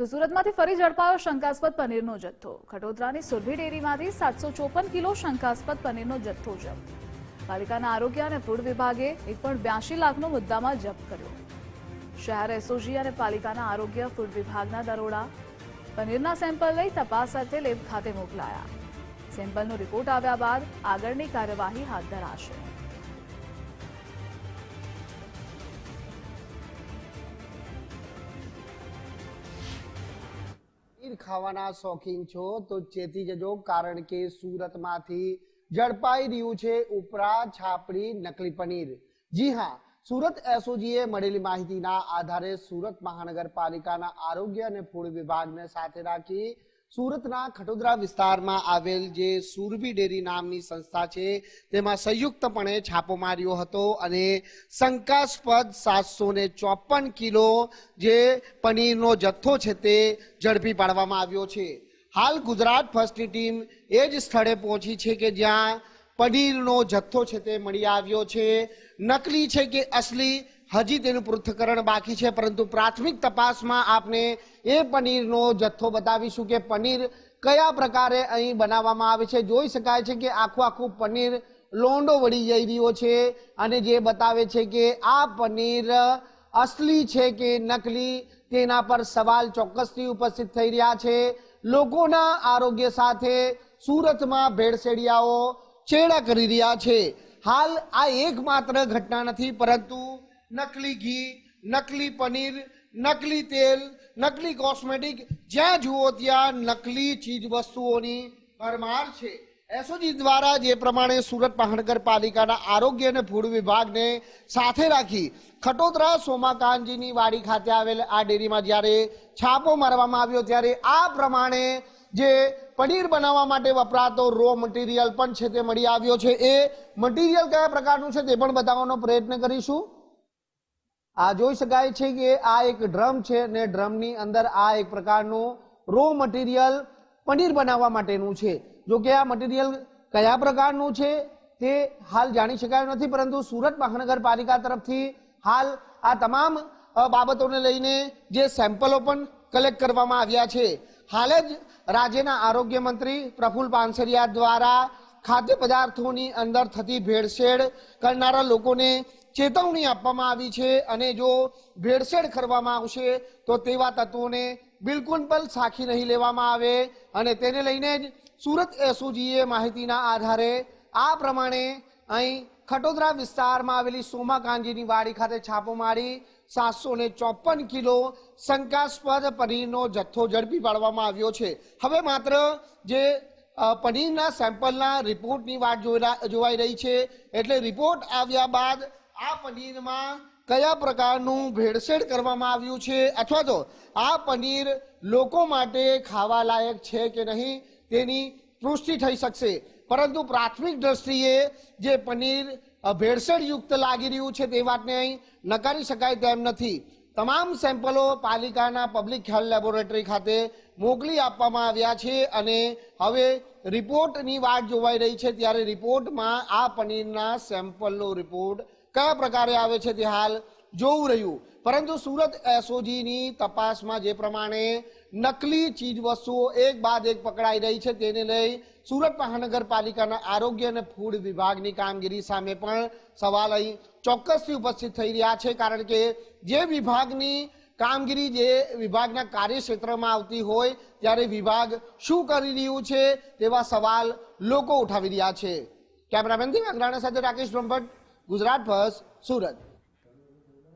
તો સુરતમાંથી ફરી ઝડપાયો શંકાસ્પદ પનીરનો જથ્થો. ખટોદરાની સુરભી ડેરીમાંથી સાતસો ચોપન કિલો શંકાસ્પદ પનીરનો જથ્થો જપ્ત. પાલિકાના આરોગ્ય અને ફૂડ વિભાગે એક પણ બ્યાસી લાખનો મુદ્દામાં જપ્ત કર્યો. શહેર એસઓજી અને પાલિકાના આરોગ્ય, ફૂડ વિભાગના દરોડા પનીરના સેમ્પલ લઈ તપાસ અર્થે લેબ ખાતે મોકલાયા. સેમ્પલનો રિપોર્ટ આવ્યા બાદ આગળની કાર્યવાહી હાથ ધરાશે. ખાવાના શોખીન છો, તો ચેતી જજો, કારણ કે સુરતમાંથી ઝડપાઈ રહ્યું છે ઉપરા છાપડી નકલી પનીર. જી હા, સુરત એસઓજીએ મળેલી માહિતીના આધારે સુરત મહાનગરપાલિકાના આરોગ્ય અને ફૂડ વિભાગને સાથે રાખી સુરતના ખટોદરા વિસ્તારમાં આવેલ જે સુરભી ડેરી નામની સંસ્થા છે, તેમાં સંયુક્તપણે છાપો માર્યો હતો અને શંકાસ્પદ સાતસો ને ચોપન કિલો જે પનીરનો જથ્થો છે તે ઝડપી પાડવામાં આવ્યો છે. હાલ ગુજરાત ફર્સ્ટની ટીમ એ જ સ્થળે પહોંચી છે કે જ્યાં પનીરનો જથ્થો છે તે મળી આવ્યો છે. નકલી છે કે અસલી હજી તેનું પૃથ્થકરણ બાકી છે, પરંતુ પ્રાથમિક તપાસમાં આપને એ પનીરનો જથ્થો બતાવીશું કે પનીર કયા પ્રકારે અહીં બનાવવામાં આવે છે. જોઈ શકાય છે કે આખું આખું પનીર લોંડો વળી જઈ રહ્યો છે અને જે બતાવે છે કે આ પનીર અસલી છે કે નકલી તેના પર સવાલ ચોક્કસથી ઉપસ્થિત થઈ રહ્યા છે. લોકોના આરોગ્ય સાથે સુરતમાં ભેળસેડિયાઓ ચેડા કરી રહ્યા છે. હાલ આ એકમાત્ર ઘટના નથી, પરંતુ નકલી ઘી, નકલી પનીર, નકલી તેલ, નકલી કોસ્મેટિક જ્યાં જુઓ ત્યાં નકલી ચીજ વસ્તુઓની ભરમાર છે. એસઓજી દ્વારા જે પ્રમાણે સુરત મહાનગરપાલિકાના આરોગ્ય અને ફૂડ વિભાગને સાથે રાખી ખટોતરા સોમાકાંતજીની વાડી ખાતે આવેલ આ ડેરીમાં જ્યારે છાપો મારવામાં આવ્યો ત્યારે આ પ્રમાણે જે પનીર બનાવવા માટે વપરાતો રો મટીરિયલ પણ છે તે મળી આવ્યો છે. એ મટીરિયલ કયા પ્રકારનું છે તે પણ બતાવવાનો પ્રયત્ન કરીશું. આ જોઈ શકાય છે કે આ એક ડ્રમ છે ને ડ્રમની અંદર આ એક પ્રકારનું રો મટીરિયલ પનીર બનાવવા માટેનું છે. જો કે આ મટીરિયલ કયા પ્રકારનું છે તે હાલ જાણી શકાયું નથી, પરંતુ સુરત મહાનગરપાલિકા તરફથી હાલ આ તમામ બાબતોને લઈને જે સેમ્પલો પણ કલેક્ટ કરવામાં આવ્યા છે. હાલ જ રાજ્યના આરોગ્ય મંત્રી પ્રફુલ પાનસરિયા દ્વારા ખાદ્ય પદાર્થોની અંદર થતી ભેળસેળ કરનારા લોકોને ચેતવણી આપવામાં આવી છે અને જો ભેળસેળ કરવામાં આવશે, તો તેવા તત્વોને બિલકુલ પણ સાખી નહીં લેવામાં આવે. અને તેને લઈને જ સુરત એસઓજીએ માહિતીના આધારે આ પ્રમાણે અહીં ખટોદરા વિસ્તારમાં આવેલી સોમાકાંજીની વાડી ખાતે છાપો મારી સાતસો ને ચોપન કિલો શંકાસ્પદ પનીરનો જથ્થો ઝડપી પાડવામાં આવ્યો છે. હવે માત્ર જે પનીરના સેમ્પલના રિપોર્ટની વાત જોવાઈ રહી છે, એટલે રિપોર્ટ આવ્યા બાદ આ પનીરમાં કયા પ્રકારનું ભેળસેળ કરવામાં આવ્યું છે? અથવા તો આ પનીર લોકો માટે ખાવા લાયક છે કે નહીં? તેની પુષ્ટિ થઈ શકશે. પરંતુ પ્રાથમિક દ્રષ્ટિએ જે પનીર ભેળસેળયુક્ત લાગી રહ્યું છે તે વાતને અહીં નકારી શકાય તેમ નથી. તમામ સેમ્પલો પાલિકાના પબ્લિક હેલ્થ લેબોરેટરી ખાતે મોકલી આપવામાં આવ્યા છે અને હવે રિપોર્ટની વાત જોવાઈ રહી છે. ત્યારે રિપોર્ટમાં આ પનીરના સેમ્પલનો રિપોર્ટ કયા પ્રકારે આવે છે તે હાલ જોવું રહ્યું. પરંતુ સુરત એસઓજીની તપાસમાં જે પ્રમાણે નકલી ચીજ વસ્તુઓ એક બાદ એક પકડાઈ રહી છે તેને લઈ સુરત મહાનગરપાલિકાના આરોગ્ય અને ફૂડ વિભાગની કામગીરી સામે પણ સવાલ અહીં ચોક્કસથી ઉપસ્થિત થઈ રહ્યા છે. કારણ કે જે વિભાગની કામગીરી જે વિભાગના કાર્યક્ષેત્રમાં આવતી હોય, ત્યારે વિભાગ શું કરી રહ્યું છે તેવા સવાલ લોકો ઉઠાવી રહ્યા છે. કેમેરામેન દિવ્યાંગ રાણા સાથે રાકેશ બ્રહ્મભટ્ટ. ગુજરાત ફર્સ્ટ સુરત.